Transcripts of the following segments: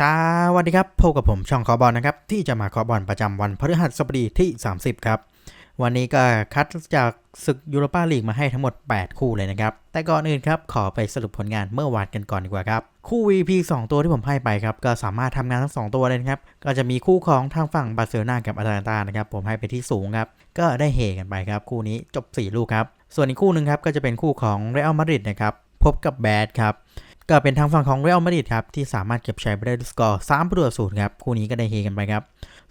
สวัสดีครับพบกับผมช่องคอบอลนะครับ ที่จะมาคอบอลประจำวันพฤหัสบดีที่ 30 ครับ วันนี้ก็คัดจากศึกยูโรปาลีกมาให้ทั้งหมด 8 คู่เลยนะครับ แต่ก่อนอื่นครับ ขอไปสรุปผลงานเมื่อวานกันก่อนดีกว่าครับ คู่ VP 2 ตัวที่ผมให้ไปครับ ก็สามารถทำงานทั้ง 2 ตัวเลยนะครับ ก็จะมีคู่ของทางฝั่งบาร์เซโลนากับอาตาลันตานะครับ ผมให้ไปที่สูงครับ ก็ได้เฮกันไปครับ คู่นี้จบ 4 ลูกครับ ส่วนอีกคู่หนึ่งครับก็จะเป็นคู่ของเรอัลมาดริดนะครับพบกับแบดครับ ก็เป็นทางฝั่งของเรอัลมาดริดครับ ที่สามารถเก็บชัยไปได้ด้วยสกอร์3ประตูต่อศูนย์ครับ คู่นี้ก็ได้เฮกันไปครับ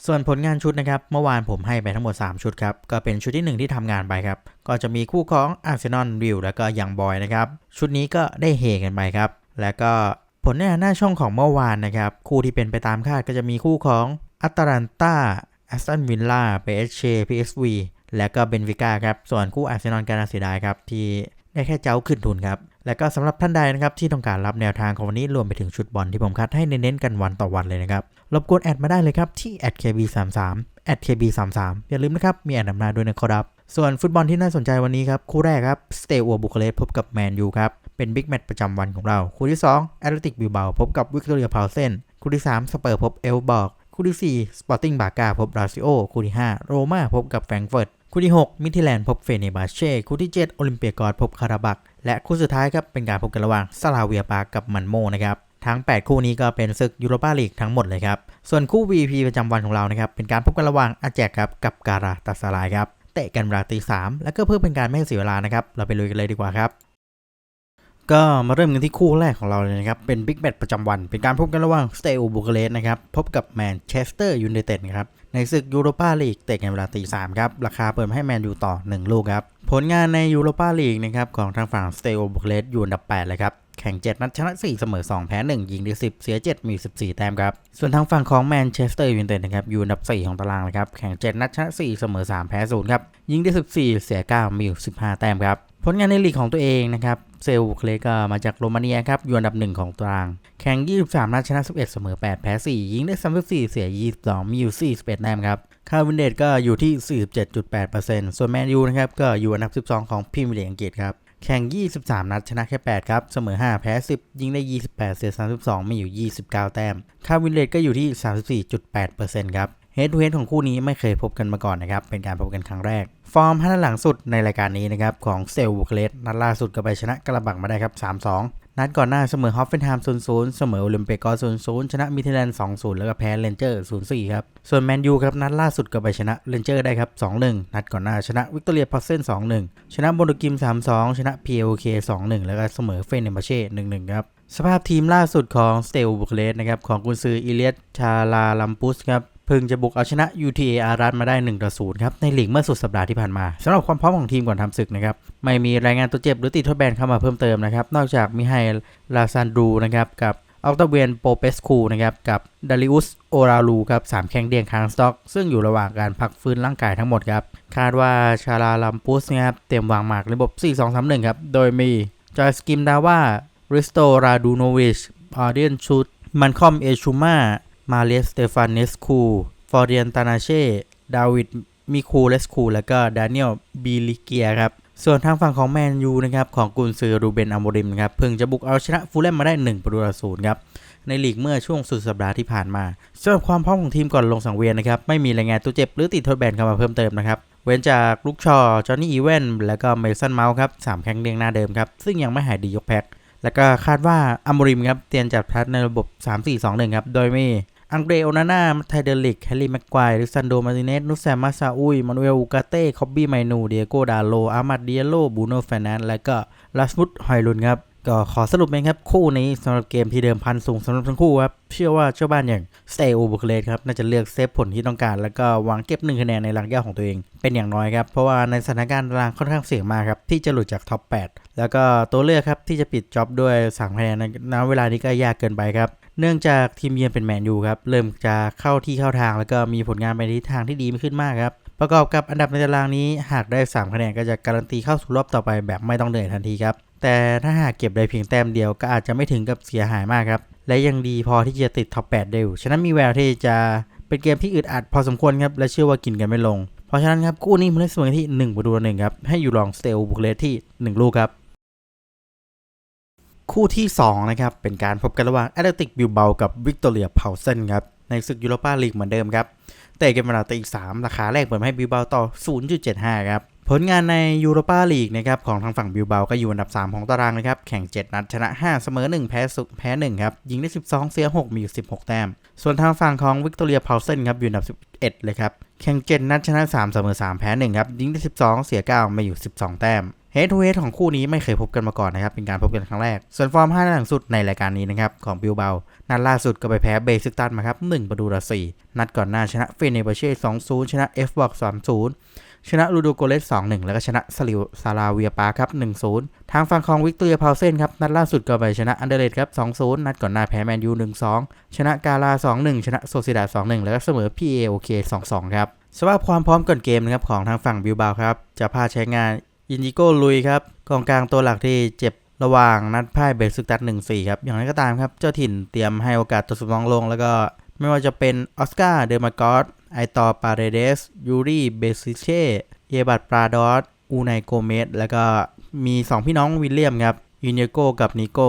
ส่วนผลงานชุดนะครับ เมื่อวานผมให้ไปทั้งหมด 3 ชุดครับ ก็เป็นชุดที่ 1 ที่ทำงานไปครับ ก็จะมีคู่ของอาร์เซนอลวิวแล้วก็ยังบอยนะครับ ชุดนี้ก็ได้เฮกันไปครับ แล้วก็ผลงานหน้าช่องของเมื่อวานนะครับ คู่ที่เป็นไปตามคาดก็จะมีคู่ของอัตแลนตาแอสตันวิลล่าเปเอชเชพีเอสวีและก็เบนฟิก้าครับ ส่วนคู่อาร์เซนอลการนาเสียดายครับที่ได้แค่เจ้าขึ้นทุนครับ และก็สำหรับท่านใดนะครับที่ต้องการรับแนวทางของวันนี้รวมไปถึงชุดบอลที่ผมคัดให้เน้นๆกันวันต่อวันเลยนะครับรบกวนแอดมาได้เลยครับที่ @kb33 @kb33 อย่าลืมนะครับมีแอดนำหน้าด้วยนะครับ ส่วนฟุตบอลที่น่าสนใจวันนี้ครับคู่แรกครับสเตอัวบุคเลสพบกับแมนยูครับเป็นบิ๊กแมตช์ประจำวันของเรา คู่ที่2แอตเลติกบิลเบาพบกับวิกตอเรียพาวเซนคู่ที่ 3 สเปอร์พบเอลบอก คู่ที่ 4 สปอร์ติ้งบากาพบราซิโอ คู่ที่ 5 โรม่าพบกับแฟรงเฟิร์ต คู่ที่ 6 มิทิแลนด์พบเฟเนบาเช่ คู่ที่ 7 โอลิมเปียกอสพบคาราบัก และคู่สุดท้ายครับเป็นการพบกันระหว่างซาลาเวียปากับมันโมนะครับทั้ง 8 คู่นี้ก็เป็นศึกยูโรปาลีกทั้งหมดเลยครับ ส่วนคู่ VP ประจำวันของเรานะครับ เป็นการพบกันระหว่างอาแจกครับกับการาตัสลายครับ เตะกันเวลาตีสามแล้วก็เพื่อเป็นการไม่เสียเวลานะครับ เราไปลุยกันเลยดีกว่าครับ ก็มาเริ่มกันที่คู่แรกของเราเลยนะครับ เป็นบิ๊กแมตช์ประจำวัน เป็นการพบกันระหว่างสเตอูบูคาเรสต์นะครับ พบกับแมนเชสเตอร์ยูไนเต็ดนะครับ ในศึกยูโรปาลีกเตะกันเวลาตีสามครับ ราคาเปิดให้แมนยูต่อ 1 ลูกครับ ผลงานในยูโรปาลีกนะครับของทางฝั่งสเตโอบูคเรสอยู่อันดับ 8 เลยครับ แข่ง 7 นัดชนะ 4 เสมอ 2 แพ้ 1 ยิงได้10 เสีย 7 มี 14 แต้มครับ ส่วนทางฝั่งของแมนเชสเตอร์ยูไนเต็ดนะครับอยู่อันดับ 4 ของตารางเลยครับ แข่ง 7 นัดชนะ 4 เสมอ 3 แพ้ 0 ครับ ยิงได้14 เสีย 9 มี 15 แต้มครับ ผลงานในลีกของตัวเองนะครับเซลเคลกมาจากโรมาเนียครับอยู่อันดับ1ของตาราง แข่ง 23 นัดชนะ 11 เสมอ 8 แพ้ 4 ยิงได้ 34 เสีย 22 มีอยู่ 41แต้มครับคาร์วินเดตก็อยู่ที่ 47.8%ส่วนแมนยูนะครับก็อยู่อันดับ 12 ของพรีเมียร์ลีกอังกฤษครับแข่ง 23 นัดชนะแค่ 8 ครับ เสมอ 5 แพ้ 10 ยิงได้ 28 เสีย 32 มีอยู่ 29 แต้มคาร์วินเดตก็อยู่ที่ 34.8%ครับ เฮดทูเฮดของคู่นี้ไม่เคยพบกันมาก่อนนะครับ เป็นการพบกันครั้งแรก ฟอร์มห้านัดหลังสุดในรายการนี้นะครับ ของเซลบูเคเลสนัดล่าสุดก็ไปชนะกระบังมาได้ครับ 3-2 นัดก่อนหน้าเสมอฮอฟเฟนไฮม์0-0 เสมอโอลิมเปียกอส0-0 ชนะมิเทแลนด์2-0 แล้วก็แพ้เรนเจอร์ 0-4 ครับ ส่วนแมนยูครับนัดล่าสุดก็ไปชนะเรนเจอร์ได้ครับ 2-1 นัดก่อนหน้าชนะวิกตอเรียพาเซน2-1 ชนะโบนกิม 3-2 ชนะ PLK 2-1 แล้วก็เสมอเฟนเนมบาเช่1-1 ครับสภาพทีมล่าสุดของสเตลบุคเลสนะครับของกุนซืออิเลียสชาลาลัมปุสครับ เพิ่งจะบุกเอาชนะ UTA อารันมาได้1ต่อ0ครับในลีกเมื่อสุดสัปดาห์ที่ผ่านมาสำหรับความพร้อมของทีมก่อนทำศึกนะครับไม่มีรายงานตัวเจ็บหรือติดทดแบนเข้ามาเพิ่มเติมนะครับนอกจากมิไฮลาซานดูนะครับกับอัลตาเวียนโปเปสคูนะครับกับดาริอุสโอราลูครับสามแข้งเดียงค้างสต็อก ซึ่งอยู่ระหว่างการพักฟื้นร่างกายทั้งหมดครับคาดว่าชาลาลัมปุสนะครับเตรียมวางหมากระบบ 4-2-3-1 ครับโดยมีจอยสกิมดาว่าริสโตราดูโนวิชอาร์เดียนชูดมันคอมเอชูมา มาเลสเตฟานเนสคูฟอร์เดียนตานาเช่ ดาวิด มิคูเลสคู แล้วก็ดานิเอลบีลิเกียครับ ส่วนทางฝั่งของแมนยูนะครับของกุนซือรูเบนอโมริมครับเพิ่งจะบุกเอาชนะฟูลแลมมาได้ 1 ประตูต่อศูนย์ครับในลีกเมื่อช่วงสุดสัปดาห์ที่ผ่านมาสำหรับความพร้อมของทีมก่อนลงสังเวียนนะครับไม่มีรายงานตัวเจ็บหรือติดทดแบนเข้ามาเพิ่มเติมนะครับเว้นจากลูกชอจอห์นนี่อีเวนแล้วก็เมสันเมาส์ครับสามแข้งเรียงหน้าเดิมครับซึ่งยังไม่หายดียกแพ็คแล้วก็คาดว่าอโมริมครับเตรียมจัดพัดในระบบ 3-4-2-1 ครับ โดยมี อังเดรโอนาน่าไทเดลิก แฮร์รี่แม็กควายริซันโด มาติเนส นุสแซมมาซาอุยมานูเอลอูกาเต้ คอบบี้ ไมนู เดียโก ดาโล อามัดเดียโล บูโนแฟนนันและก็ลาสมุดฮอยลุนครับ ก็ขอสรุปเองครับ คู่นี้สำหรับเกมที่เดิมพันสูงสำหรับทั้งคู่ครับ เชื่อว่าเจ้าบ้านอย่างสเตโอบุคเลสครับ น่าจะเลือกเซฟผลที่ต้องการ แล้วก็วางเก็บหนึ่งคะแนนในหลังย่าของตัวเอง เป็นอย่างน้อยครับ เพราะว่าในสถานการณ์ตารางค่อนข้างเสี่ยงมากครับที่จะหลุดจากท็อป8แล้วก็ตัวเลือกครับที่จะปิดจ็อบด้วย3คะแนนในเวลานี้ก็ยากเกินไปครับ เนื่องจากทีมเยือนเป็นแมนยูครับเริ่มจะเข้าที่เข้าทาง แล้วก็มีผลงานไปในทิศทางที่ดีขึ้นมากครับประกอบกับอันดับในตารางนี้หากได้ 3 คะแนนก็จะการันตีเข้าสู่รอบต่อไปแบบไม่ต้องเหนื่อยทันทีครับ แต่ถ้าหากเก็บได้เพียงแต้มเดียวก็อาจจะไม่ถึงกับเสียหายมากครับ และยังดีพอที่จะติดท็อป 8 ได้อยู่ฉะนั้นมีแววที่จะเป็นเกมที่อึดอัดพอสมควรครับ และเชื่อว่ากินกันไม่ลง เพราะฉะนั้นครับคู่นี้ผมได้เสมอที่1ประตูต่อหนึ่งครับให้อยู่ลองสเตลบุกเลสที่ 1 ลูกครับ คู่ที่ 2 นะครับ เป็นการพบกันระหว่างแอตเลติกบิลเบากับวิกตอเรียเพาเซนครับ ในศึกยูโรปาลีกเหมือนเดิมครับเตะกันเวลาตีสามราคาแรกเปิดให้บิลเบาต่อ 0.75 ครับ ผลงานในยูโรปาลีกนะครับของทางฝั่งบิลเบาก็อยู่อันดับ 3 ของตารางนะครับ แข่ง 7 นัดชนะ 5 เสมอ 1 แพ้สุแพ้ 1 ครับ ยิงได้ 12 เสีย 6 มีอยู่16 แต้ม ส่วนทางฝั่งของวิกตอเรียเพาเซนครับอยู่อันดับ 11 เลยครับ แข่ง 7 นัดชนะ 3 เสมอ 3 แพ้ 1 ครับ ยิงได้ 12 เสีย 9 มาอยู่ 12 แต้ม ฮดทูเฮดของคู่นี้ไม่เคยพบกันมาก่อนนะครับ เป็นการพบกันครั้งแรก ส่วนฟอร์ม 5 นัดหลังสุดในรายการนี้นะครับ ของบิลเบา นัดล่าสุดก็ไปแพ้เบซิกตันมาครับ1ประตูต่อ4นัดก่อนหน้าชนะเฟเนเบเช่2-0 ชนะเอฟบอก3-0 ชนะลูโดโกเลส2-1 แล้วก็ชนะสลิวซาลาเวียปาครับ1-0 ทางฝั่งของวิกตอรียพาวเซนครับ นัดล่าสุดก็ไปชนะอันเดรเลดครับ2-0 นัดก่อนหน้าแพ้แมนยู1-2 ชนะกาลา2-1 ชนะโซซิดา2-1 แล้วก็เสมอพีเอโอเค2-2 ครับสำหรับความพร้อมก่อนเกมนะครับของทางฝั่งบิลบาครับ จะพาใช้งาน อินดิโก้ลุยครับกองกลางตัวหลักที่เจ็บระหว่างนัดพ่ายเบซึกตัด1-4ครับอย่างไรก็ตามครับ เจ้าถิ่นเตรียมให้โอกาสตัวสำรองลง แล้วก็ไม่ว่าจะเป็นออสการ์เดอร์มากอสไอตอปาเรเดสยูริเบซิเช่เยบัตปราดอสอูไนโกเมสแล้วก็มี 2 พี่น้องวิลเลียมครับยูเนโกกับนิโก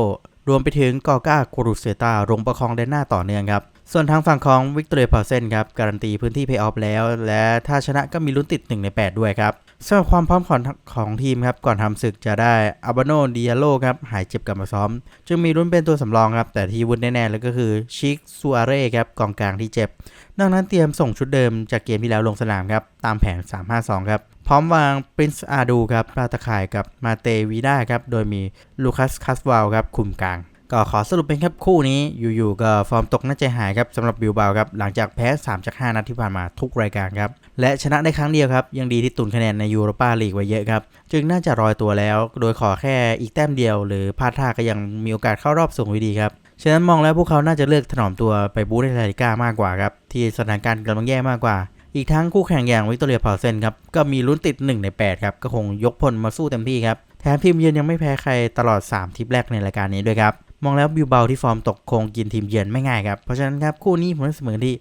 รวมไปถึงกอก้าโครูเซตาลงประคองแดนหน้าต่อเนื่องครับ ส่วนทางฝั่งของวิกตอเรียพาเซนครับการันตีพื้นที่เพย์ออฟแล้ว และถ้าชนะก็มีลุ้นติด 1 ใน 8 ด้วยครับสำหรับความพร้อมของของทีมครับก่อนทำศึกจะได้อาบาโนดิอาโลครับหายเจ็บกลับมาซ้อม จึงมีลุ้นเป็นตัวสำรองครับแต่ที่วุ้นแน่ๆแล้วก็คือชิกซูอาเร่ครับกองกลางที่เจ็บดังนั้นเตรียมส่งชุดเดิมจากเกมที่แล้วลงสนามครับตามแผน 3-5-2 ครับพร้อมวางปรินซ์อาดูครับปราตะข่ายกับมาเตวีด้าครับโดยมีลูคัสคัสวาลครับคุมกลาง ก็ขอสรุปเป็นครับคู่นี้อยู่ๆก็ฟอร์มตกน่าใจหายครับสำหรับบิลบาครับหลังจากแพ้ 3 จาก 5 นัดที่ผ่านมาทุกรายการครับและชนะได้ครั้งเดียวครับ ยังดีที่ตุนคะแนนในยูโรปาลีกไว้เยอะครับ จึงน่าจะรอยตัวแล้ว โดยขอแค่อีกแต้มเดียว หรือพลาดท่าก็ยังมีโอกาสเข้ารอบสูงอยู่ดีครับฉะนั้นมองแล้วพวกเขาน่าจะเลือกถนอมตัวไปบูธในลาลิก้ามากกว่าครับที่สถานการณ์กำลังแย่มากกว่า อีกทั้งคู่แข่งอย่างวิกตอเรียพาวเซนครับก็มีลุ้นติด 1 ใน 8 ครับก็คงยกพลมาสู้เต็มที่ครับแถมทีมเยือนยังไม่แพ้ใครตลอด 3 ทิปแรกในรายการนี้ด้วยครับ มองแล้วบิวเบาที่ฟอร์มตกคงกินทีมเยือนไม่ง่ายครับ เพราะฉะนั้นครับคู่นี้ผมให้เสมอที่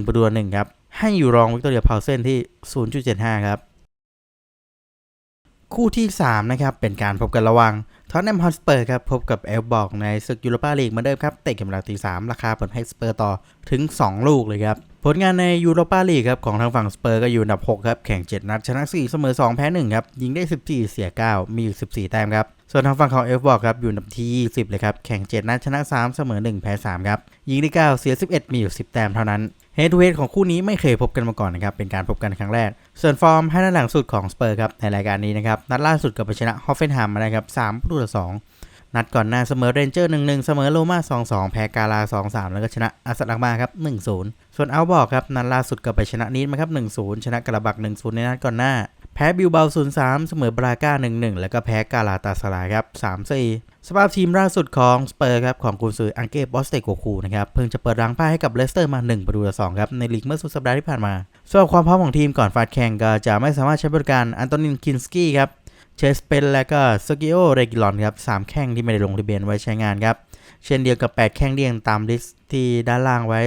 1 ประตูหนึ่งครับ ให้อยู่รองวิกตอเรียพาวเซนที่ 0.75 ครับ คู่ที่ 3 นะครับ เป็นการพบกันระหว่างทอตแนมฮอตสเปอร์ครับ พบกับเอลบอกในศึกยูโรปาลีกเหมือนเดิมครับ เตะกันเวลาตีสามราคาเปิดให้สเปอร์ต่อถึง 2 ลูกเลยครับ ผลงานในยูโรปาลีกครับของทางฝั่งสเปอร์ก็อยู่อันดับ 6 ครับ แข่ง 7 นัดชนะ 4 เสมอ 2 แพ้ 1 ครับ ยิงได้ 14 เสีย 9 มีอยู่ 14 แต้มครับ ส่วนทางฝั่งของเอฟบอกครับอยู่อันดับที่20เลยครับแข่ง 7 นัดชนะ 3 เสมอ 1 แพ้ 3 ครับยิงได้9เสีย 11 มีอยู่ 10 แต้มเท่านั้นเฮดทูเฮดของคู่นี้ไม่เคยพบกันมาก่อนนะครับ เป็นการพบกันครั้งแรก ส่วนฟอร์มให้นัดหลังสุดของสเปอร์ครับ ในรายการนี้นะครับ นัดล่าสุดก็ไปชนะฮอฟเฟนแฮมมานะครับ3ประตูต่อ2นัดก่อนหน้าเสมอเรนเจอร์1-1เสมอโรม่า2-2แพ้กาลา2-3แล้วก็ชนะอาสัตลักมาครับ1-0 ส่วนเอัลบอกครับนัดล่าสุดก็ไปชนะนีดมาครับ 1-0 ชนะกระบัก 1-0 ในนัดก่อนหน้า แพ้บิลเบา0-3 เสมอบราก้า 1-1 แล้วก็แพ้กาลาตาสลายครับ3-4 สภาพทีมล่าสุดของสเปอร์ครับของกุนซืออังเก้บอสเตโกคูนะครับเพิ่งจะเปิดรังพ่ายให้กับเลสเตอร์มา 1 ประตูต่อ2ครับในลีกเมื่อสุดสัปดาห์ที่ผ่านมาสำหรับความพร้อมของทีมก่อนฟาดแข่งก็จะไม่สามารถใช้บริการอันโตนินคินสกี้ครับเชสเปนและก็สกิโอเรกิลอนครับสามแข้งที่ไม่ได้ลงทะเบียนไว้ใช้งานครับเช่นเดียวกับ 8 แข้งที่ยังตามลิสต์ที่ด้านล่างไว้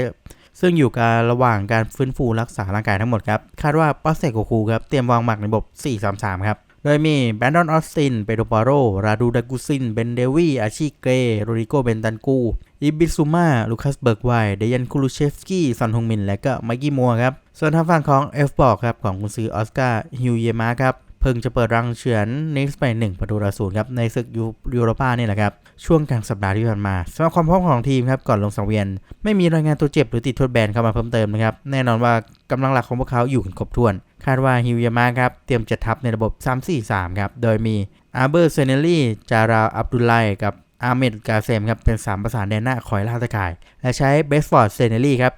ซึ่งอยู่กับระหว่างการฟื้นฟูรักษาร่างกายทั้งหมดครับ คาดว่าปอสเซโกคูครับ เตรียมวางหมักในระบบ 4-3-3 ครับ โดยมีแบนดอนออสติน เปโดปาโร ราดูดากุซิน เบนเดวีอาชิเกรโรดิโก เบนตันกู อิบิซูมา ลูคัส เบิร์กไวเดยันคูลูเชฟสกี้ซอนฮงมิน และก็ไมกี้มัวครับ ส่วนทางฝั่งของเอฟบอกครับของกุนซือออสการ์ ฮิวเยมาครับ พิ่งจะเปิดรังเฉือนนิกส์ไป1ประตูต่อศูนย์ครับในศึกยูโรปาเนี่ยแหละครับ ช่วงกลางสัปดาห์ที่ผ่านมาสำหรับความพร้อมของทีมครับก่อนลงสังเวียน ไม่มีรายงานตัวเจ็บหรือติดโทษแบนเข้ามาเพิ่มเติมนะครับ แน่นอนว่ากำลังหลักของพวกเขาอยู่กันครบถ้วน คาดว่าฮิวยามาครับ เตรียมจัดทัพในระบบ 3-4-3 ครับ โดยมีอาร์เบอร์เซเนลลี่จาราอับดุลไลกับอาร์เมดกาเซมครับเป็น3ประสานแดนหน้าคอยล่าตะข่าย และใช้เบสฟอร์ดเซเนลลี่ครับ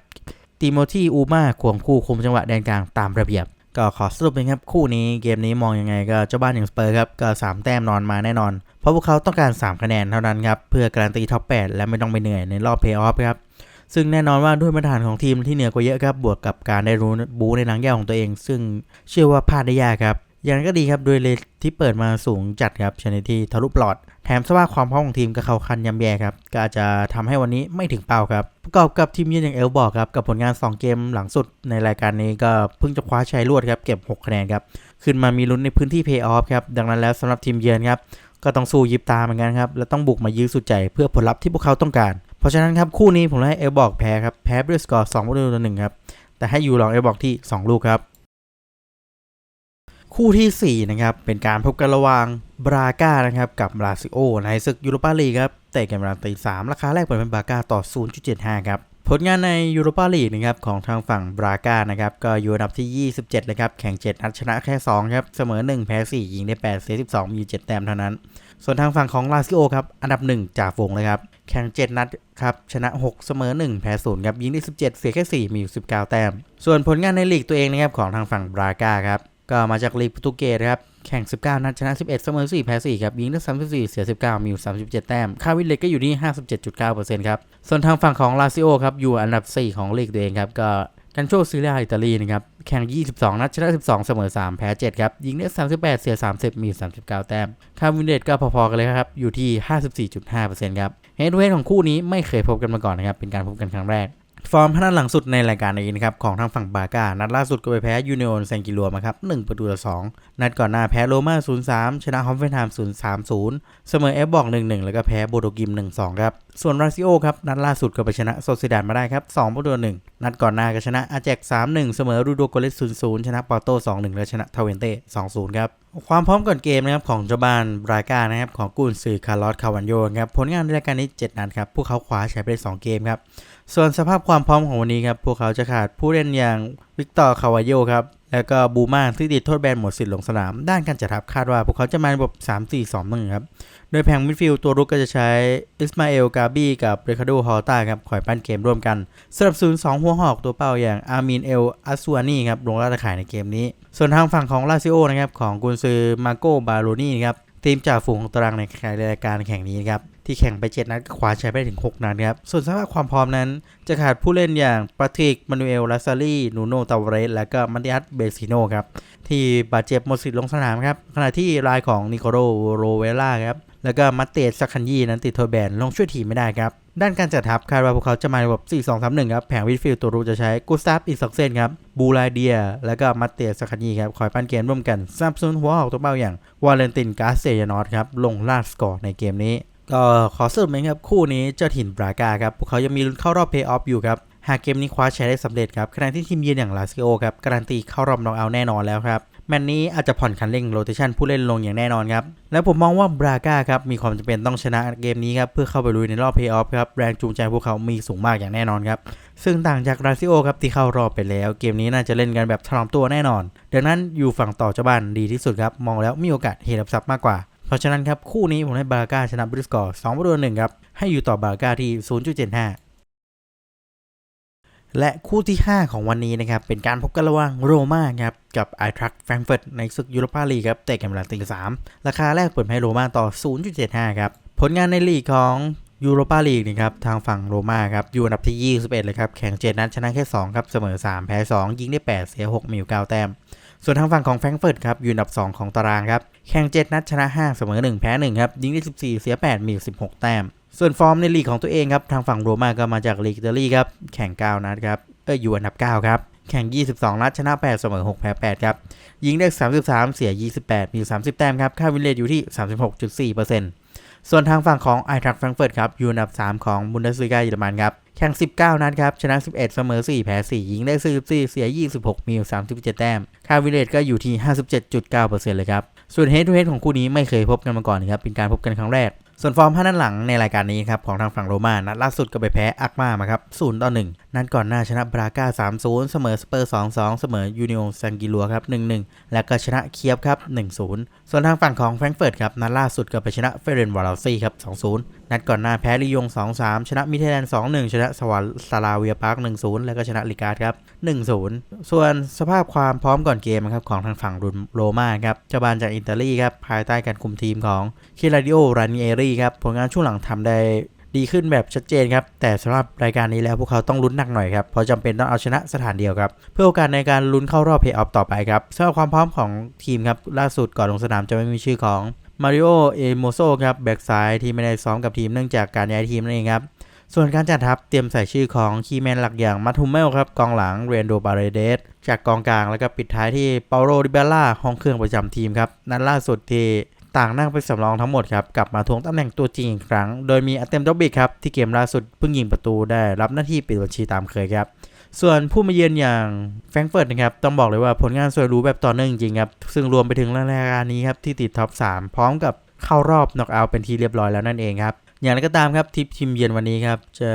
ติโมธีอูมาควงคู่คุมจังหวะแดนกลางตามระเบียบ ก็ขอสรุปเลยครับคู่นี้เกมนี้มองยังไงก็เจ้าบ้านอย่างสเปอร์ครับก็ 3 แต้มนอนมาแน่นอน เพราะพวกเขาต้องการ 3 คะแนนเท่านั้นครับ เพื่อการันตีท็อป 8 และไม่ต้องไปเหนื่อยในรอบเพลย์ออฟครับ ซึ่งแน่นอนว่าด้วยมาตรฐานของทีมที่เหนือกว่าเยอะครับ บวกกับการได้รู้บูในหนังแย่ของตัวเอง ซึ่งเชื่อว่าพลาดได้ยากครับ อย่างนั้นก็ดีครับโดยเลทที่เปิดมาสูงจัดครับชนิดที่ทะลุปลอด แถมสภาพความพร้อมของทีมก็เข้าคันยำแย่ครับ ก็อาจจะทำให้วันนี้ไม่ถึงเป้าครับ ประกอบกับทีมเยือนอย่างเอลบอกครับ กับผลงาน 2 เกมหลังสุดในรายการนี้ก็เพิ่งจะคว้าชัยรวดครับ เก็บ 6 คะแนนครับ ขึ้นมามีลุ้นในพื้นที่เพย์ออฟครับ ดังนั้นแล้วสำหรับทีมเยือนครับ ก็ต้องสู้ยิบตาเหมือนกันครับ และต้องบุกมายื้อสุดใจเพื่อผลลัพธ์ที่พวกเขาต้องการ เพราะฉะนั้นครับคู่นี้ผมให้เอลบอกแพ้ครับ แพ้ด้วยสกอร์2ประตูต่อหนึ่งครับ แต่ให้ยูลองเอลบอกที่ 2 ลูกครับ คู่ทีสี่ 4 นะครับ เป็นการพบกันระหว่างบราก้านะครับ กับบราซิโอ ในศึกยูโรปาลีกครับเตะกันเวลาตีสามราคาแรกเปิดเป็นบราก้าต่อ 0.75 ครับผลงานในยูโรปาลีกนะครับของทางฝั่งบราก้านะครับก็อยู่อันดับที่ 27 เลยครับ แข่ง 7 นัดชนะแค่ 2 ครับ เสมอ 1 แพ้ 4 ยิงได้ 8 เสีย 12 มี 7 แต้มเท่านั้น ส่วนทางฝั่งของลาซิโอครับ อันดับ 1 จากวงเลยครับ แข่ง 7 นัดครับ ชนะ 6 เสมอ 1 แพ้ 0 ครับ ยิงได้ 17 เสียแค่ 4 มีอยู่19 แต้ม ส่วนผลงานในลีกตัวเองนะครับของทางฝั่งบราก้าครับ ก็มาจากลีกโปรตุเกสครับแข่ง 19 นัดชนะ 11เสมอ4แพ้4ครับยิงได้34 เสีย 19 มีอยู่37 แต้ม ค่าวินเลตก็อยู่ที่ 57.9%ครับ ส่วนทางฝั่งของลาซิโอครับ อยู่อันดับ 4 ของลีกตัวเองครับ ก็กันโชซีเรียอิตาลีนะครับ แข่ง 22 นัดชนะ 12 เสมอ 3 แพ้ 7 ครับ ยิงได้ 38 เสีย 30 มี 39 แต้ม ค่าวินเลตก็พอๆกันเลยครับ อยู่ที่ 54.5%ครับเฮดเวทของคู่นี้ไม่เคยพบกันมาก่อนนะครับเป็นการพบกันครั้งแรก ฟอร์มพนัดหลังสุดในรายการนี้นะครับ ของทางฝั่งบาก้า นัดล่าสุดก็ไปแพ้ยูเนโอนแซงกิลัวมาครับ1ประตูต่อ2นัดก่อนหน้าแพ้โรม่า 0-3 ชนะฮอมเฟนไฮม์0-3-0 เสมอเอฟบอก 1-1 แล้วก็แพ้โบโดกิม 1-2 ครับ ส่วนราซิโอครับ นัดล่าสุดก็ไปชนะโซซิดานมาได้ครับ2ประตูต่อ1นัดก่อนหน้าก็ชนะอาแจก 3-1 เสมอรูโดโกเลส0-0 ชนะปอร์โต้2-1 และชนะทาเวนเต้2-0 ครับความพร้อมก่อนเกมนะครับของเจ้าบ้านบราก้านะครับของกุนซือคาร์ลอสคาวันโยครับผลงานในรายการนี้ 7 นัดครับพวกเขาคว้าชัยไปได้2เกมครับ ส่วนสภาพความพร้อมของวันนี้ครับ พวกเขาจะขาดผู้เล่นอย่างวิกตอร์คาวาโยครับ แล้วก็บูมาที่ติดโทษแบนหมดสิทธิ์ลงสนาม ด้านการจัดทัพคาดว่า พวกเขาจะมาระบบ 3-4-2-1ครับ โดยแผงมิดฟิลด์ตัวรุกก็จะใช้อิสมาเอลกาบีกับเรคาโดฮอลตาครับคอยปั้นเกมร่วมกันสำหรับศูนย์สองหัวหอกตัวเป้าอย่างอาร์มินเอลอัสวานีครับลงล่าตะข่ายในเกมนี้ ส่วนทางฝั่งของลาซิโอนะครับของกุนซือมาโกบาโรนีครับทีมจ่าฝูงของตารางในรายการแข่งนี้ครับ ที่แข่งไป 7 นัดคว้าชัยไปถึง 6 นัดครับ ส่วนสภาพความพร้อมนั้น จะขาดผู้เล่นอย่างปาทริก มานูเอล ลาซารีนูโนตาวเรส และก็มัตติอัสเบซิโนครับ ที่บาดเจ็บหมดสิทธิ์ลงสนามครับ ขณะที่รายของนิโคโรโรเวล่าครับ แล้วก็มัตเตสซักคันยีนั้นติดโทษแบนลงช่วยทีมไม่ได้ครับ ด้านการจัดทัพคาดว่าพวกเขาจะมาในระบบ 4-2-3-1 ครับ แผงวิดฟิลด์ตัวรูจะใช้กูสตาฟอิสักเซนครับ บูลาเดีย แล้วก็มัตเตสซักคันยีครับ คอยปั้นเกมร่วมกันสนับสนุนหัวออกตัวเป้าอย่างวาเลนตินกาเซยานอสครับ ลงลาดสกอร์ในเกมนี้ ก็ขอสรุปไหมครับคู่นี้เจ้าถิ่นบรากาครับพวกเขายังมีลุ้นเข้ารอบเพย์ออฟอยู่ครับหากเกมนี้คว้าแชัยได้สำเร็จครับขณะที่ทีมเยือนอย่างลาซิโอครับการันตีเข้ารอบน็อกเอาท์แน่นอนแล้วครับแมตช์นี้อาจจะผ่อนคันเร่งโรเตชันผู้เล่นลงอย่างแน่นอนครับ และผมมองว่าบราก้าครับมีความจำเป็นต้องชนะเกมนี้ครับเพื่อเข้าไปลุยในรอบเพย์ออฟครับแรงจูงใจพวกเขามีสูงมากอย่างแน่นอนครับ ซึ่งต่างจากลาซิโอครับที่เข้ารอบไปแล้ว เกมนี้น่าจะเล่นกันแบบถนอมตัวแน่นอน ดังนั้นอยู่ฝั่งต่อเจ้าบ้านดีที่สุดครับมองแล้วมีโอกาสเฮลับซับมากกว่า เพราะฉะนั้นครับคู่นี้ผมให้บาราก้าชนะบริสกอร์2ประตูหนึ่งครับให้อยู่ต่อบาราก้าที่ 0.75 และคู่ที่ 5 ของวันนี้นะครับเป็นการพบกันระหว่างโรม่าครับกับไอทรัคแฟรงเฟิร์ตในศึกยูโรปาลีกครับเตะกันเวลาตีสามราคาแรกเปิดให้โรม่าต่อ 0.75 ครับผลงานในลีกของยูโรปาลีกนะครับทางฝั่งโรม่าครับอยู่อันดับที่ 21 เลยครับ แข่ง 7 นัดชนะแค่ 2 ครับ เสมอ 3 แพ้ 2 ยิงได้ 8 เสีย 6 มีอยู่9แต้ม ส่วนทางฝั่งของแฟรงก์เฟิร์ตครับอยู่อันดับ 2 ของตารางครับ แข่ง 7 นัดชนะ 5 เสมอ 1 แพ้ 1 ครับยิงได้ 14 เสีย 8 มี 16 แต้ม ส่วนฟอร์มในลีกของตัวเองครับ ทางฝั่งโรมาก็มาจากลีกอิตาลีครับ แข่ง 9 นัดครับ เอออยู่อันดับ 9 ครับ แข่ง 22 นัดชนะ 8 เสมอ 6 แพ้ 8 ครับ ยิงได้ 33 เสีย 28 มี 30 แต้มครับ ค่าวินเลทอยู่ที่ 36.4%ส่วนทางฝั่งของไอทรัคแฟรงก์เฟิร์ตครับอยู่อันดับ 3 ของบุนเดสลีกาเยอรมันครับ แข่ง 19 นัดครับ ชนะ 11 เสมอ 4 แพ้ 4 ยิงได้ 44 เสีย 26 มีอยู่ 37 แต้ม ค่าวิเลตก็อยู่ที่ 57.9%เลยครับ ส่วนเฮดทูเฮดของคู่นี้ไม่เคยพบกันมาก่อนครับ เป็นการพบกันครั้งแรก ส่วนฟอร์มห้านัดหลังในรายการนี้ครับ ของทางฝั่งโรมานัดล่าสุดก็ไปแพ้อักมามาครับ0ต่อ1นัดก่อนหน้าชนะบราก้า 3-0 เสมอสเปอร์ 2-2 เสมอยูนิโอซังกิลัวครับ 1-1 แล้วก็ชนะเคียบครับ 1-0 ส่วนทางฝั่งของแฟรงเฟิร์ตครับ นัดล่าสุดก็ไปชนะเฟเรนวาลาซี่ครับ 2-0 นัดก่อนหน้าแพ้ลิยง 2-3 ชนะมิเทแลนด์ 2-1 ชนะสวรรค์ซาลาเวียพาร์ค 1-0 แล้วก็ชนะลิการ์ดครับ 1-0 ส่วนสภาพความพร้อมก่อนเกมครับของทางฝั่งรุนโรม่าครับเจ้าบ้านจากอิตาลีครับภายใต้การคุมทีมของคิราดิโอรานิเอรีครับผลงานช่วงหลังทำได้ ดีขึ้นแบบชัดเจนครับ แต่สำหรับรายการนี้แล้วพวกเขาต้องลุ้นหนักหน่อยครับ เพราะจำเป็นต้องเอาชนะสถานเดียวครับ เพื่อโอกาสในการลุ้นเข้ารอบเพย์ออฟต่อไปครับสำหรับความพร้อมของทีมครับ ล่าสุดก่อนลงสนามจะไม่มีชื่อของมาริโอ เอโมโซครับ แบ็กซ้ายที่ไม่ได้ซ้อมกับทีมเนื่องจากการย้ายทีมนั่นเองครับ ส่วนการจัดทัพเตรียมใส่ชื่อของคีแมนหลักอย่างมัทุมเมลครับกองหลังเรนโดบาเรเดสจากกองกลางแล้วก็ปิดท้ายที่เปาโรดิเบล่าห้องเครื่องประจำทีมครับนัดล่าสุดที่ ต่างนั่งไปสำรองทั้งหมดครับกลับมาทวงตำแหน่งตัวจริงอีกครั้ง โดยมีอาเต็มดอบบิกครับที่เกมล่าสุดเพิ่งยิงประตูได้รับหน้าที่ปิดบัญชีตามเคยครับส่วนผู้มาเยือนอย่างแฟรงเฟิร์ตนะครับต้องบอกเลยว่าผลงานสวยหรูแบบต่อเนื่องจริงครับซึ่งรวมไปถึงรายการนี้ครับที่ติดท็อป3 พร้อมกับเข้ารอบน็อกเอาท์เป็นที่เรียบร้อยแล้วนั่นเองครับ อย่างไรก็ตามครับทีมทีมเยือนวันนี้ครับจะ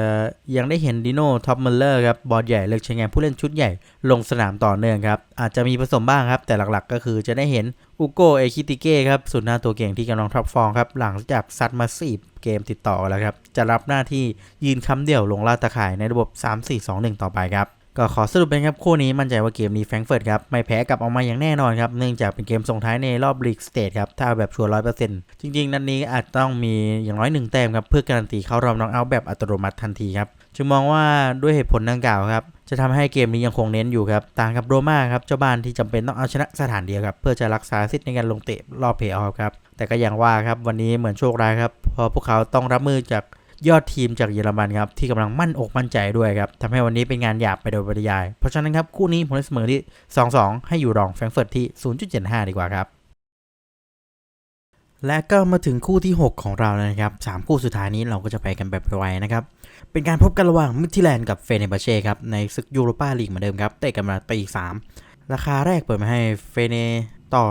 ยังได้เห็นดิโน่ท็อปเมลเลอร์ครับบอลใหญ่เลือกใช้งานผู้เล่นชุดใหญ่ลงสนามต่อเนื่องครับอาจจะมีผสมบ้างครับ แต่หลักๆ ก็คือจะได้เห็นอุโกเอคิติเก้ครับสุดหน้าตัวเก่งที่กำลังท็อปฟอร์มครับหลังจากซัดมาสีเกมติดต่อแล้วครับจะรับหน้าที่ยืนค้ำเดี่ยวลงลาดตะข่ายในระบบ 3-4-2-1 ต่อไปครับ ก็ขอสรุปเป็นครับคู่นี้มั่นใจว่าเกมนี้แฟรงเฟิร์ตครับไม่แพ้กลับออกมาอย่างแน่นอนครับเนื่องจากเป็นเกมส่งท้ายในรอบลีกสเตทครับถ้าเอาแบบชัวร์ร้อยเปอร์เซ็นต์จริง ๆ นัดนนี้อาจต้องมีอย่างน้อยหนึ่งแต้มครับเพื่อการันตีเข้ารอบน็อกเอาท์แบบอัตโนมัติทันทีครับจึงมองว่าด้วยเหตุผลดังกล่าวครับจะทำให้เกมนี้ยังคงเน้นอยู่ครับต่างกับโรม่าครับเจ้าบ้านที่จำเป็นต้องเอาชนะสถานเดียวครับเพื่อจะรักษาสิทธิ์ในการลงเตะรอบเพลย์ออฟครับแต่ก็อย่างว่าครับวันนี้เหมือนโชคร้ายครับเพอพวกเขาต้องรับมือจาก ยอดทีมจากเยอรมันครับที่กำลังมั่นอกมั่นใจด้วยครับทำให้วันนี้เป็นงานหยาบไปโดยปริยาย เพราะฉะนั้นครับคู่นี้ผมเสมอที่ 2-2 ให้อยู่รองแฟรงก์เฟิร์ตที่ 0.75 ดีกว่าครับ และก็มาถึงคู่ที่ 6 ของเราแล้วนะครับ 3 คู่สุดท้ายนี้เราก็จะไปกันแบบไวๆนะครับ เป็นการพบกันระหว่างมิทิแลนด์กับเฟเนบาเช่ครับในศึกยูโรปาลีกเหมือนเดิมครับเตะกันมาตี3ราคาแรกเปิดมาให้เฟเนต่อ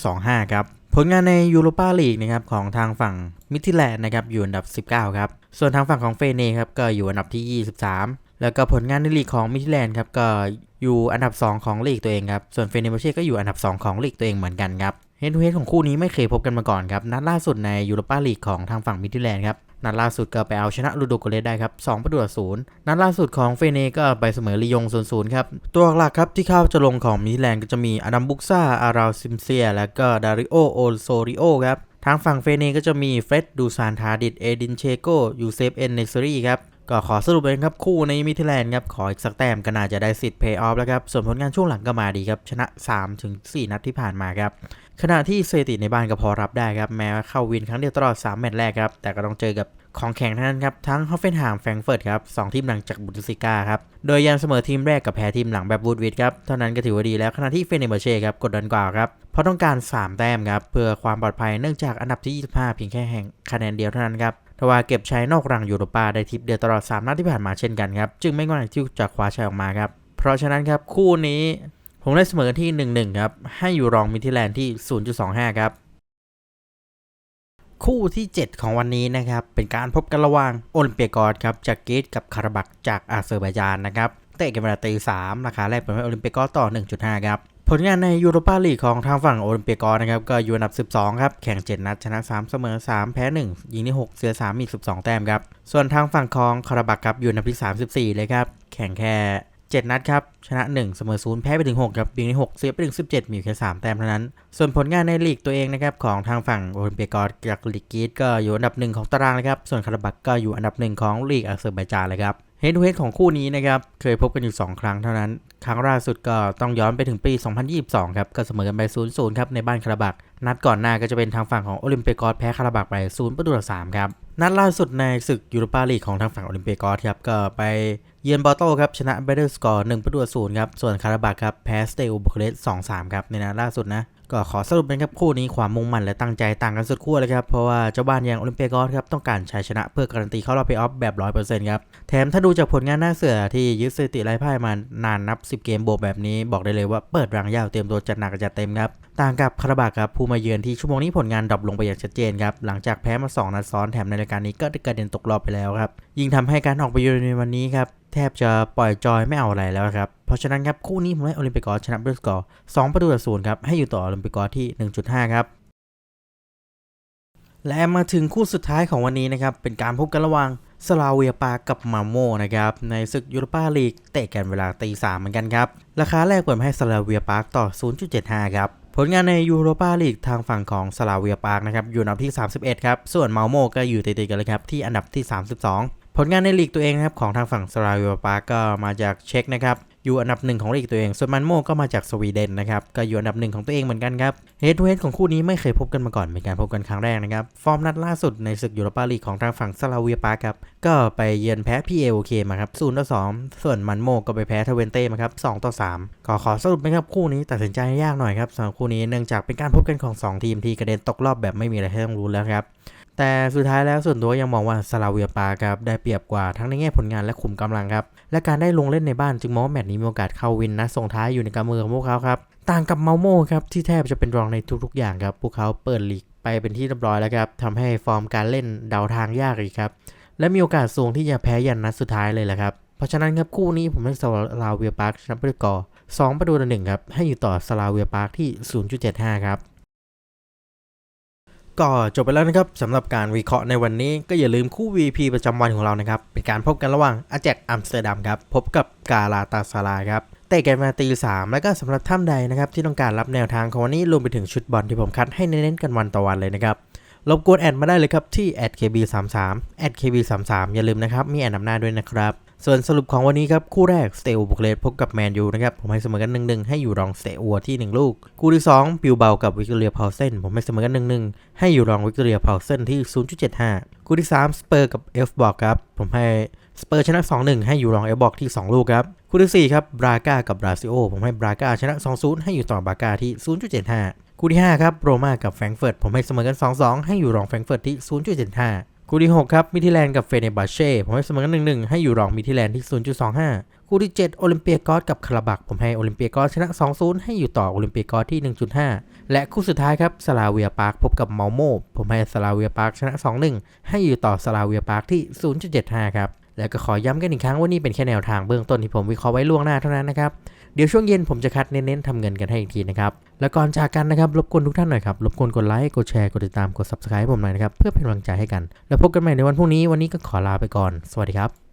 0.25 ครับ ผลงานในยูโรปาลีกนะครับของทางฝั่งมิทิแลนด์นะครับอยู่อันดับ 19 ครับ ส่วนทางฝั่งของเฟเนครับก็อยู่อันดับที่ 23 แล้วก็ผลงานในลีกของมิทิแลนด์ครับก็อยู่อันดับ 2 ของลีกตัวเองครับ ส่วนเฟเนบเช่ก็อยู่อันดับ 2 ของลีกตัวเองเหมือนกันครับ เฮดทูเฮดของคู่นี้ไม่เคยพบกันมาก่อนครับ นัดล่าสุดในยูโรปาลีกของทางฝั่งมิทิแลนด์ครับ นัดล่าสุดก็ไปเอาชนะลูโดโกเลสได้ครับ2ประตูต่อศูนย์นัดล่าสุดของเฟเนก็ไปเสมอลียง0 0ครับ ตัวหลักครับที่เข้าจะลงของมิทิแลนด์ก็จะมีอดัมบุกซ่า อาราวซิมเซีย และก็ดาริโอ โอโซริโอครับ ทางฝั่งเฟเนก็จะมีเฟร็ด ดูซานทาดิด เอดินเชโกยูเซฟ เอนเนซอรี่ครับ ก็ขอสรุปเลยครับคู่ในมิทิแลนด์ครับขออีกสักแต้มก็น่าจะได้สิทธิ์เพย์ออฟแล้วครับ ส่วนผลงานช่วงหลังก็มาดีครับ ชนะ3-4นัดที่ผ่านมาครับ ขณะที่สถิติในบ้านก็พอรับได้ครับ แม้ว่าเข้าวินครั้งเดียวตลอด 3 แมตช์แรกครับ แต่ก็ต้องเจอกับของแข่งทั้งนั้นครับ ทั้งฮอฟเฟนไฮม์แฟรงเฟิร์ตครับสองทีมหลังจากบุนเดสลิก้าครับ โดยยันเสมอทีมแรกกับแพ้ทีมหลังแบบวูดวิดครับ เท่านั้นก็ถือว่าดีแล้วขณะที่เฟเนเบอร์เช่ครับกดดันกว่าครับเพราะต้องการ 3 แต้มครับเพื่อความปลอดภัยเนื่องจากอันดับที่ 25 เพียงแค่แห่งคะแนนเดียวเท่านั้นครับ ทว่าเก็บใชัยนอกรังยูโรปาได้ทิปเดียวตลอด 3 นัดที่ผ่านมาเช่นกันครับ จึงไม่ง่ายที่จะคว้าชัยออกมาครับ เพราะฉะนั้นครับคู่นี้ผมได้เสมอที่ 1-1 ครับ ให้อยู่รองมิทิแลนด์ที่ 0.25 ครับ คู่ที่ 7 ของวันนี้นะครับ เป็นการพบกันระหว่างโอลิมเปียกอสครับจากเกตกับคาราบักจากอาเซอร์ไบจานนะครับเตะกันเวลาตี3ราคาแรกเปิดให้โอลิมเปียกอสต่อ 1.5 ครับ ผลงานในยูโรปาลีกของทางฝั่งโอลิมเปียกอนะครับก็อยู่อันดับ 12 ครับ แข่ง 7 นัด ชนะ 3 เสมอ 3 แพ้ 1 ยิงที่ 6 เสีย 3 มี 12 แต้มครับ ส่วนทางฝั่งของคาราบักครับอยู่อันดับที่ 34 เลยครับ แข่งแค่ 7 นัดครับ ชนะ 1 เสมอ 0 แพ้ไปถึง 6 ครับยิงที่ 6 เสียไปถึง 17 มีแค่ 3 แต้มเท่านั้น ส่วนผลงานในลีกตัวเองนะครับของทางฝั่งโอลิมเปียกอสจากลีกกรีซก็อยู่อันดับหนึ่งของตารางเลยครับ ส่วนคาราบักก็อยู่อันดับหนึ่งของลีกอาเซอร์ไบจานเลยครับเฮดทูเฮดของคู่นี้นะครับเคยพบกันอยู่ 2 ครั้งเท่านั้น ครั้งล่าสุดก็ต้องย้อนไปถึงปี 2022 ครับ ก็เสมอกันไป 0-0 ครับ ในบ้านคาราบัก นัดก่อนหน้าก็จะเป็นทางฝั่งของโอลิมเปียกอสแพ้คาราบักไป 0 ประตูต่อ 3 ครับ นัดล่าสุดในศึกยูโรปาลีกของทางฝั่งโอลิมเปียกอสครับ ก็ไปเยือนบอโต้ครับ ชนะเบเดอร์สกอร์ 1 ประตูต่อ 0 ครับ ส่วนคาราบักครับ แพ้สเตลบุคเลส2-3 ครับ ในนัดล่าสุดนะ ก็ขอสรุปเป็นครับคู่นี้ความมุ่งมั่นและตั้งใจต่างกันสุดขั้วเลยครับ เพราะว่าเจ้าบ้านอย่างโอลิมเปียกอสครับต้องการชัยชนะเพื่อการันตีเข้ารอบเพลย์ออฟแบบ 100%ครับ แถมถ้าดูจากผลงานหน้าเสือที่ยึดสถิติไร้พ่ายมานานนับ 10 เกมโบวกแบบนี้บอกได้เลยว่าเปิดรังยาวเตรียมตัวจัดหนักจัดเต็มครับต่างกับคาราบาครับผู้มาเยือนที่ชั่วโมงนี้ผลงานดรอปลงไปอย่างชัดเจนครับหลังจากแพ้มา 2 นัดซ้อนแถมในรายการนี้ก็ได้กระเด็นตกรอบไปแล้วครับยิ่งทำให้การออกไปเยือนในวันนี้ครับ แทบจะปล่อยจอยไม่เอาอะไรแล้วครับ เพราะฉะนั้นครับคู่นี้ผมให้โอลิมปิกอสชนะด้วยสกอร์2ประตูต่อศูนย์ครับให้อยู่ต่อโอลิมปิกอสที่ 1.5 ครับ และมาถึงคู่สุดท้ายของวันนี้นะครับเป็นการพบกันระหว่างสลาเวียปากับมาโมนะครับในศึกยูโรปาลีกเตะกันเวลาตีสามเหมือนกันครับราคาแรกเปิดมให้สลาเวียปาต่อ 0.75 ครับผลงานในยูโรปาลีกทางฝั่งของสลาเวียปาร์กนะครับอยู่อันดับที่ 31 ครับ ส่วนมาโมก็อยู่ติดๆกันเลยครับ ที่อันดับที่ 32 ผลงานในลีกตัวเองนะครับของทางฝั่งสลาเวียปาร์ก็มาจากเช็กนะครับอยู่อันดับหนึ่งของลีกตัวเอง ส่วนมันโมก็มาจากสวีเดนนะครับ ก็อยู่อันดับหนึ่งของตัวเองเหมือนกันครับ เฮดทูเฮดของคู่นี้ไม่เคยพบกันมาก่อน เป็นการพบกันครั้งแรกนะครับ ฟอร์มนัดล่าสุดในศึกยูโรปาลีกของทางฝั่งซาลาเวียปาร์คครับ ก็ไปเยือนแพ้พีเอโอเคมาครับ0ต่อ2ส่วนมันโมก็ไปแพ้ทเวนเต้มาครับ2ต่อ3ก็ขอสรุปนะครับคู่นี้ตัดสินใจยากหน่อยครับสำหรับคู่นี้เนื่องจากเป็นการพบกันของ 2 ทีมที่กระเด็นตกรอบแบบไม่มีอะไรให้ต้องรู้แล้วครับ แต่สุดท้ายแล้วส่วนตัวยังมองว่าซาลาเวียปาร์คครับได้เปรียบกว่าทั้งในแง่ผลงานและขุมกำลังครับ และการได้ลงเล่นในบ้านจึงมองว่าแมตช์นี้มีโอกาสเข้าวินนะส่งท้ายอยู่ในกำมือของพวกเขาครับต่างกับเมาโมครับที่แทบจะเป็นรองในทุกๆอย่างครับพวกเขาเปิดลีกไปเป็นที่เรียบร้อยแล้วครับทำให้ฟอร์มการเล่นเดาทางยากอีกครับและมีโอกาสสูงที่จะแพ้ยันนัดสุดท้ายเลยแหละครับเพราะฉะนั้นครับคู่นี้ผมให้ซาลาเวียปาร์คชนะไปด้วยกอร์สองประตูต่อหนึ่งครับให้อยู่ต่อซาลาเวียปาร์คที่ 0.75 ครับ ก็จบไปแล้วนะครับสำหรับการวิเคราะห์ในวันนี้ก็อย่าลืมคู่ VP ประจำวันของเรานะครับ เป็นการพบกันระหว่างอาแจกอัมสเตอร์ดัมครับ พบกับกาลาตาซาลาครับเตะกันมาตีสามแล้วก็สำหรับท่านใดนะครับ ที่ต้องการรับแนวทางของวันนี้รวมไปถึงชุดบอลที่ผมคัดให้เน้นๆกันวันต่อวันเลยนะครับรบกวนแอดมาได้เลยครับที่ @kb33 @kb33 อย่าลืมนะครับ มีแอดนำหน้าด้วยนะครับ ส่วนสรุปของวันนี้ครับ คู่แรกสเตลบุกเลตพบกับแมนยูนะครับ ผมให้เสมอกัน1-1ให้อยู่รองสเตอัวที่ 1 ลูก คู่ที่ 2 ปิวเบากับวิกตอเรียพาวเซนผมให้เสมอกัน1-1ให้อยู่รองวิกตอเรียพาวเซนที่ 0.75 คู่ที่ 3 สเปอร์กับเอฟบอกครับ ผมให้สเปอร์ชนะ 2-1 ให้อยู่รองเอฟบอกที่ 2 ลูกครับ คู่ที่ 4 ครับบราก้ากับบราซิโอผมให้บราก้าชนะ 2-0 ให้อยู่ต่อบราก้าที่ 0.75 คู่ที่5ครับโรม่ากับแฟรงเฟิร์ตผมให้เสมอกัน 2-2 ให้อยู่รองแฟรงเฟิร์ตที่ 0.75 คู่ที่ 6 ครับมิทิแลนด์กับเฟเนบาเช่ผมให้เสมอกัน1-1ให้อยู่รองมิทิแลนด์ที่ 0.25 คู่ที่ 7 โอลิมเปียกอสกับคาราบัก ผมให้โอลิมเปียกอสชนะ 2-0 ให้อยู่ต่อโอลิมเปียกอสที่ 1.5 และคู่สุดท้ายครับสลาเวียปาร์คพบกับเมาโมผมให้สลาเวียปาร์คชนะ 2-1 ให้อยู่ต่อสลาเวียปาร์คที่ 0.75 ครับ แล้วก็ขอย้ำกันอีกครั้งว่านี่เป็นแค่แนวทางเบื้องต้นที่ผมวิเคราะห์ไว้ล่วงหน้าเท่านั้นนะครับ เดี๋ยวช่วงเย็นผมจะคัดเน้นๆทำเงินกันให้อีกทีนะครับ แล้วก่อนจากกันนะครับรบกวนทุกท่านหน่อยครับรบกวนกดไลค์กดแชร์กดติดตามกด subscribe ผมหน่อยนะครับเพื่อเป็นกำลังใจให้กัน แล้วพบกันใหม่ในวันพรุ่งนี้วันนี้ก็ขอลาไปก่อน สวัสดีครับ